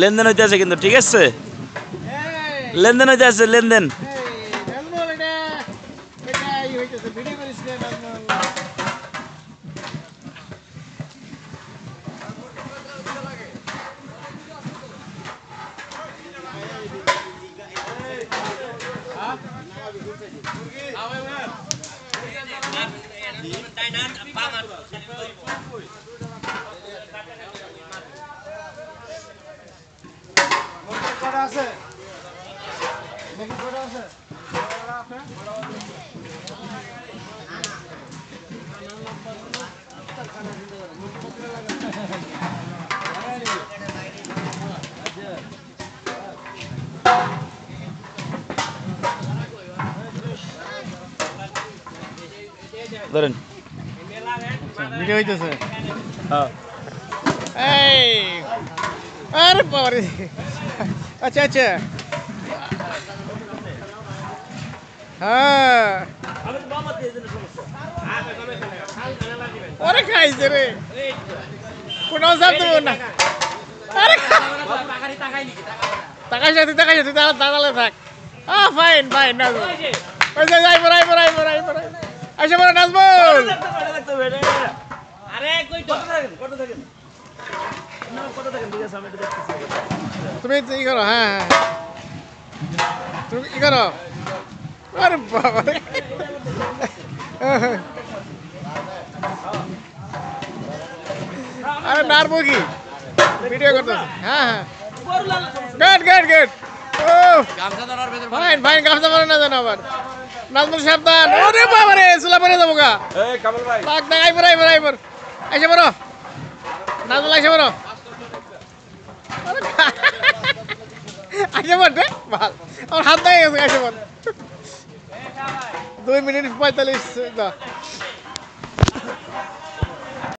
লেনদেন হইতে আছে কিন্তু ঠিক আছে লেনদেন হইতে আছে লেনদেন ভিডিও করেছিলেন আছে আছে ধরেন ভিডিও হইতেছে হ্যাঁ এই আরে বাবারে আচ্ছা আচ্ছা হ্যাঁ। ওরে খাইছে রে। কোনো সাপ দেবো না। আরে টাকা সাথে টাকা সাথে তারা দাঁড়ালে থাক। আ ফাইন ফাইন নাজবুল ওই যে যাই বড়াই বড়াই বড়াই বড়াই আইসা বড় নাজবুল তুমি ই করো হ্যাঁ হ্যাঁ। তুমি ই করো। আরে বাবা। আরে নারবো কি ভিডিও করতেছে হ্যাঁ হ্যাঁ গুড গুড গুড ও ফাইন ফাইন গামছা পরে না জানো আবার নাজমুল সাবধান ওরে বাবা রে চুলা পরে যাব গা এই কামাল ভাই তাক তাক আইবর আইবর আইবর আইসে বড় নাজমুল আইসে বড় আইসে বড় রে ভালো আমার হাত নাই গেছে আইসে বড় Dois meninos mais talentosos.